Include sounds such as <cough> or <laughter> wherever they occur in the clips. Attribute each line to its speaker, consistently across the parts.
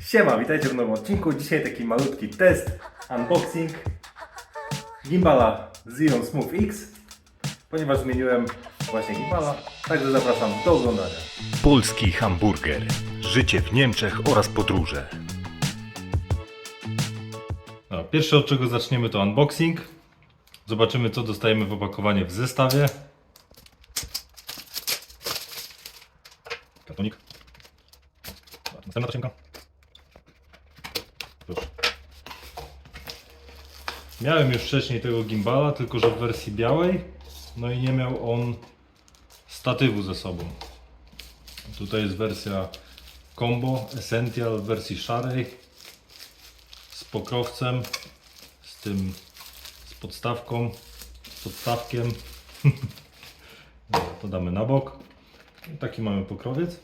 Speaker 1: Siema, witajcie w nowym odcinku. Dzisiaj taki malutki test, unboxing gimbala Xeon Smooth X, ponieważ zmieniłem właśnie gimbala, także zapraszam do oglądania.
Speaker 2: Polski hamburger. Życie w Niemczech oraz podróże.
Speaker 1: No, pierwsze od czego zaczniemy to unboxing. Zobaczymy co dostajemy w opakowanie w zestawie. Kartonik. Następna tasiemka. Miałem już wcześniej tego gimbala, tylko że w wersji białej. No i nie miał on statywu ze sobą. Tutaj jest wersja Combo Essential w wersji szarej z pokrowcem, z tym, z podstawką, z podstawkiem. <laughs> To damy na bok. Taki mamy pokrowiec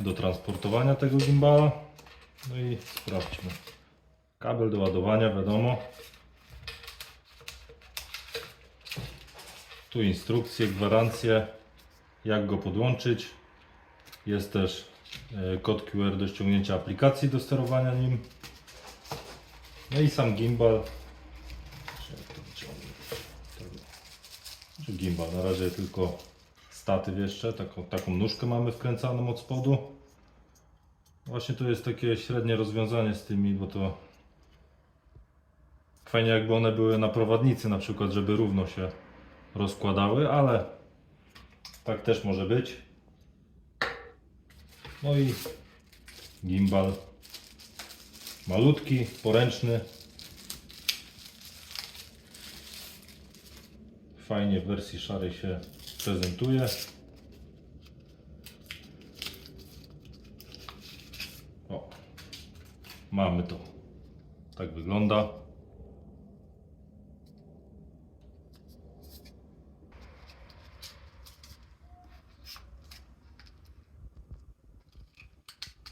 Speaker 1: do transportowania tego gimbala. No i sprawdźmy. Kabel do ładowania, wiadomo. Tu instrukcje, gwarancje, jak go podłączyć. Jest też e, kod QR do ściągnięcia aplikacji do sterowania nim. No i sam gimbal. Czy jak to wyciągnę? Tego. Czy gimbal? Na razie tylko statyw jeszcze. Taką, taką nóżkę mamy wkręcaną od spodu. Właśnie to jest takie średnie rozwiązanie z tymi, bo to fajnie jakby one były na prowadnicy na przykład, żeby równo się rozkładały, ale tak też może być. No i gimbal malutki, poręczny. Fajnie w wersji szarej się prezentuje. O, mamy to. Tak wygląda.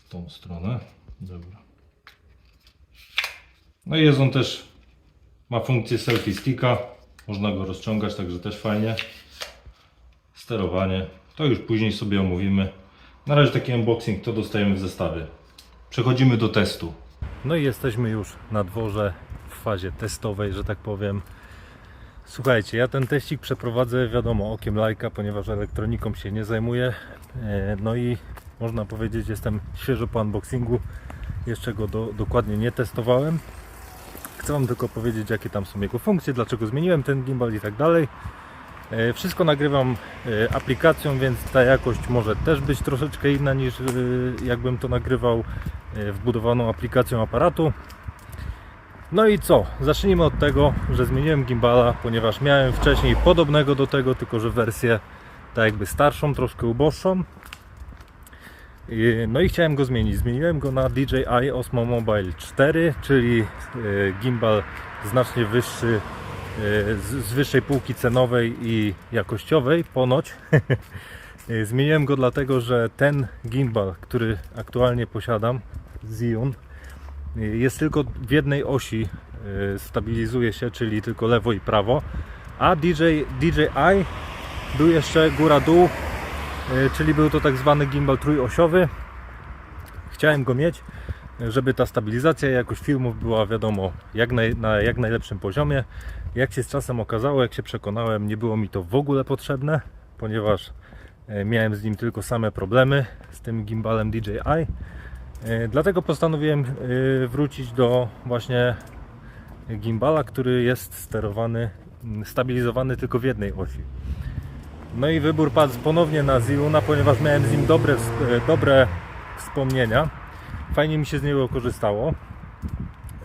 Speaker 1: W tą stronę. Dobra. No i jest on też, ma funkcję selfie sticka. Można go rozciągać, także też fajnie. Sterowanie. To już później sobie omówimy. Na razie taki unboxing to dostajemy w zestawie. Przechodzimy do testu. No i jesteśmy już na dworze w fazie testowej, że tak powiem. Słuchajcie, ja ten teścik przeprowadzę, wiadomo, okiem lajka, ponieważ elektroniką się nie zajmuję. E, No i można powiedzieć, jestem świeżo po unboxingu. Jeszcze go do, dokładnie nie testowałem. Chcę Wam tylko powiedzieć, jakie tam są jego funkcje, dlaczego zmieniłem ten gimbal i tak dalej. E, Wszystko nagrywam e, aplikacją, więc ta jakość może też być troszeczkę inna niż jakbym to nagrywał wbudowaną aplikacją aparatu. No i co? Zacznijmy od tego, że zmieniłem gimbala, ponieważ miałem wcześniej podobnego do tego, tylko że wersję tak jakby starszą, troszkę uboższą. No i chciałem go zmienić. Zmieniłem go na DJI Osmo Mobile 4, czyli e, gimbal znacznie wyższy, e, z wyższej półki cenowej i jakościowej, ponoć. <laughs> E, Zmieniłem go dlatego, że ten gimbal, który aktualnie posiadam, e, jest tylko w jednej osi e, stabilizuje się, czyli tylko lewo i prawo, a DJ, DJI był jeszcze góra-dół, E, czyli był to tak zwany gimbal trójosiowy. Chciałem go mieć, żeby ta stabilizacja i jakość filmów była wiadomo jak naj, na jak najlepszym poziomie. Jak się z czasem okazało, jak się przekonałem, nie było mi to w ogóle potrzebne, ponieważ e, miałem z nim tylko same problemy z tym gimbalem DJI. E, Dlatego postanowiłem e, wrócić do właśnie gimbala, który jest sterowany, stabilizowany tylko w jednej osi. No i wybór padł ponownie na Ziluna, ponieważ miałem z nim dobre, e, dobre wspomnienia. Fajnie mi się z niego korzystało.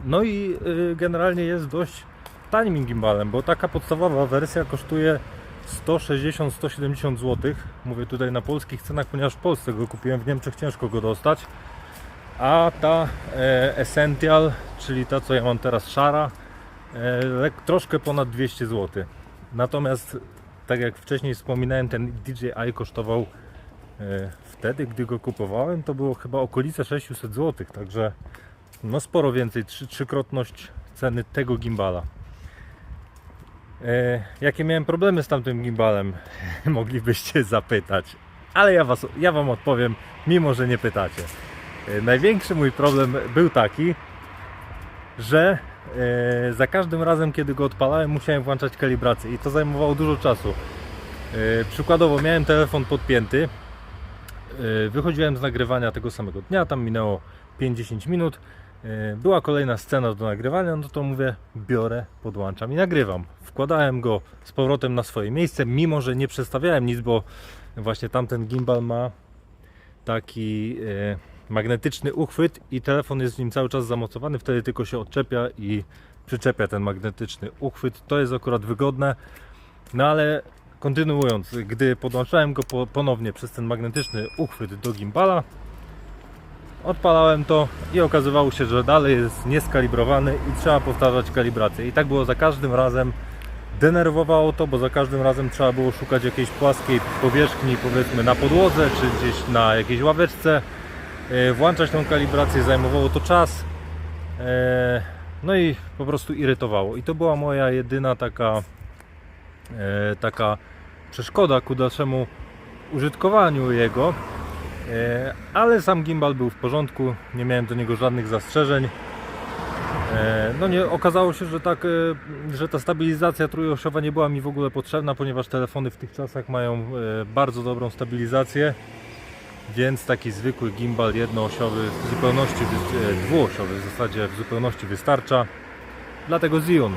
Speaker 1: No i generalnie jest dość tanim gimbalem, bo taka podstawowa wersja kosztuje 160-170 zł. Mówię tutaj na polskich cenach, ponieważ w Polsce go kupiłem, w Niemczech ciężko go dostać. A ta e, Essential, czyli ta co ja mam teraz szara, e, troszkę ponad 200 zł. Natomiast tak jak wcześniej wspominałem, ten DJI kosztował e, wtedy, gdy go kupowałem, to było chyba okolice 600 zł, także no sporo więcej, trzy, trzykrotność ceny tego gimbala. E, jakie miałem problemy z tamtym gimbalem? <laughs> Moglibyście zapytać, ale ja, was, ja Wam odpowiem, mimo że nie pytacie. E, Największy mój problem był taki, że e, za każdym razem, kiedy go odpalałem, musiałem włączać kalibrację i to zajmowało dużo czasu. E, przykładowo miałem telefon podpięty, wychodziłem z nagrywania tego samego dnia, tam minęło 5-10 minut, była kolejna scena do nagrywania, no to mówię, biorę, podłączam i nagrywam. Wkładałem go z powrotem na swoje miejsce, mimo że nie przestawiałem nic, bo właśnie tamten gimbal ma taki magnetyczny uchwyt i telefon jest w nim cały czas zamocowany, wtedy tylko się odczepia i przyczepia ten magnetyczny uchwyt. To jest akurat wygodne, no ale kontynuując, gdy podłączałem go po, ponownie przez ten magnetyczny uchwyt do gimbala, odpalałem to i okazywało się, że dalej jest nieskalibrowany i trzeba powtarzać kalibrację. I tak było za każdym razem. Denerwowało to, bo za każdym razem trzeba było szukać jakiejś płaskiej powierzchni, powiedzmy na podłodze, czy gdzieś na jakiejś ławeczce. E, Włączać tą kalibrację zajmowało to czas. E, No i po prostu irytowało. I to była moja jedyna taka, e, taka przeszkoda ku dalszemu użytkowaniu jego. Ale sam gimbal był w porządku, nie miałem do niego żadnych zastrzeżeń. No nie, okazało się, że tak, że ta stabilizacja trójosiowa nie była mi w ogóle potrzebna, ponieważ telefony w tych czasach mają bardzo dobrą stabilizację, więc taki zwykły gimbal jednoosiowy w zupełności, e, dwuosiowy w zasadzie w zupełności wystarcza. Dlatego Zion.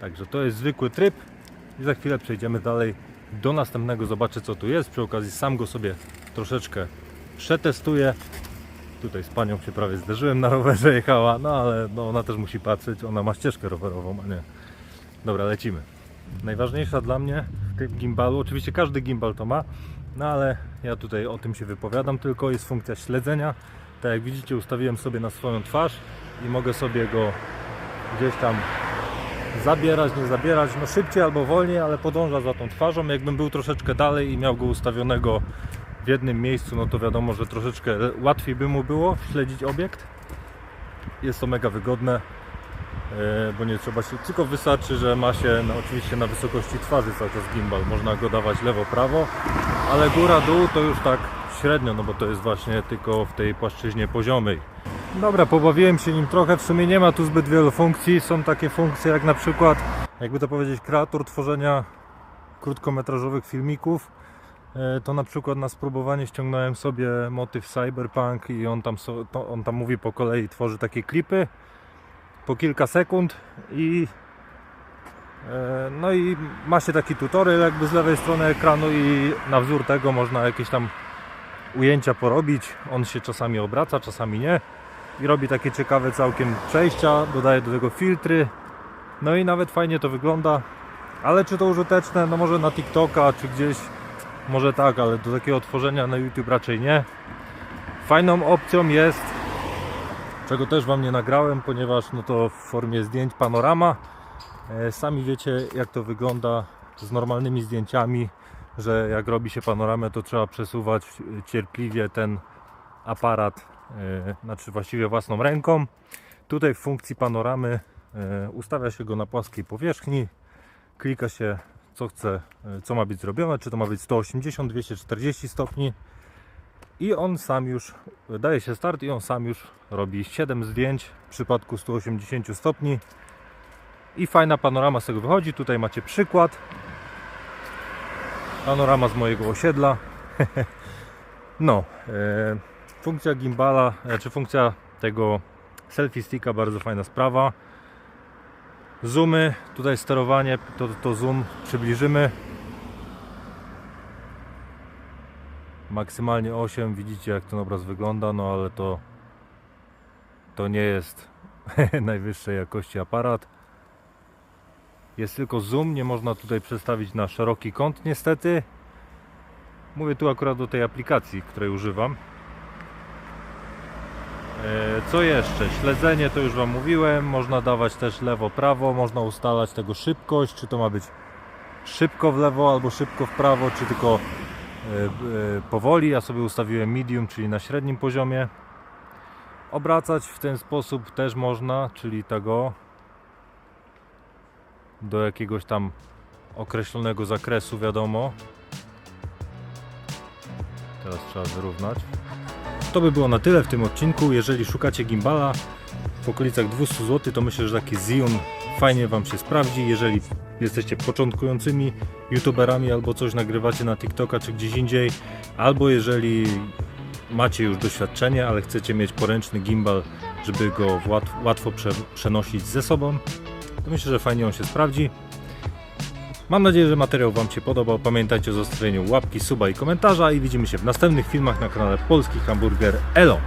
Speaker 1: Także to jest zwykły tryb i za chwilę przejdziemy dalej do następnego, zobaczę co tu jest. Przy okazji sam go sobie troszeczkę przetestuję. Tutaj z panią się prawie zderzyłem na rowerze, jechała, no ale no, ona też musi patrzeć, ona ma ścieżkę rowerową, a nie. Dobra, lecimy. Najważniejsza dla mnie w tym gimbalu, oczywiście każdy gimbal to ma, no ale ja tutaj o tym się wypowiadam, tylko jest funkcja śledzenia. Tak jak widzicie, ustawiłem sobie na swoją twarz i mogę sobie go gdzieś tam zabierać, nie zabierać, no szybciej albo wolniej, ale podąża za tą twarzą. Jakbym był troszeczkę dalej i miał go ustawionego w jednym miejscu, no to wiadomo, że troszeczkę łatwiej by mu było śledzić obiekt. Jest to mega wygodne, e, bo nie trzeba się, tylko wystarczy, że ma się no, oczywiście na wysokości twarzy cały czas gimbal. Można go dawać lewo, prawo, ale góra, dół to już tak średnio, no bo to jest właśnie tylko w tej płaszczyźnie poziomej. Dobra, pobawiłem się nim trochę, w sumie nie ma tu zbyt wielu funkcji. Są takie funkcje jak na przykład, jakby to powiedzieć, kreator tworzenia krótkometrażowych filmików. E, To na przykład na spróbowanie ściągnąłem sobie motyw Cyberpunk i on tam, on tam mówi po kolei, tworzy takie klipy po kilka sekund i no i ma się taki tutorial jakby z lewej strony ekranu i na wzór tego można jakieś tam ujęcia porobić. On się czasami obraca, czasami nie i robi takie ciekawe całkiem przejścia, dodaje do tego filtry. No i nawet fajnie to wygląda. Ale czy to użyteczne? No może na TikToka czy gdzieś może tak, ale do takiego tworzenia na YouTube raczej nie. Fajną opcją jest, czego też Wam nie nagrałem, ponieważ no to w formie zdjęć panorama. E, Sami wiecie jak to wygląda z normalnymi zdjęciami, że jak robi się panoramę to trzeba przesuwać e, cierpliwie ten aparat, e, znaczy właściwie własną ręką. Tutaj w funkcji panoramy ustawia się go na płaskiej powierzchni, klika się co chce, co ma być zrobione, czy to ma być 180, 240 stopni i on sam już daje się start i on sam już robi 7 zdjęć w przypadku 180 stopni i fajna panorama z tego wychodzi. Tutaj macie przykład. Panorama z mojego osiedla. <laughs> no, e, funkcja gimbala, e, czy funkcja tego selfie sticka bardzo fajna sprawa. Zoomy, tutaj sterowanie, to, to zoom przybliżymy. Maksymalnie 8, widzicie jak ten obraz wygląda, no ale to to nie jest <laughs> najwyższej jakości aparat. Jest tylko zoom, nie można tutaj przestawić na szeroki kąt niestety. Mówię tu akurat o tej aplikacji, której używam. E, Co jeszcze? Śledzenie to już Wam mówiłem. Można dawać też lewo, prawo. Można ustalać tego szybkość. Czy to ma być szybko w lewo albo szybko w prawo, czy tylko e, e, powoli. Ja sobie ustawiłem medium, czyli na średnim poziomie. Obracać w ten sposób też można, czyli tego do jakiegoś tam określonego zakresu, wiadomo. Teraz trzeba wyrównać. to by było na tyle w tym odcinku. Jeżeli szukacie gimbala w okolicach 200 zł, to myślę, że taki Zion fajnie Wam się sprawdzi. Jeżeli jesteście początkującymi youtuberami albo coś nagrywacie na TikToka czy gdzieś indziej, albo jeżeli macie już doświadczenie, ale chcecie mieć poręczny gimbal, żeby go łat- łatwo prze- przenosić ze sobą, myślę, że fajnie on się sprawdzi. Mam nadzieję, że materiał Wam się podobał. Pamiętajcie o zostawieniu łapki, suba i komentarza i widzimy się w następnych filmach na kanale Polski Hamburger Elo.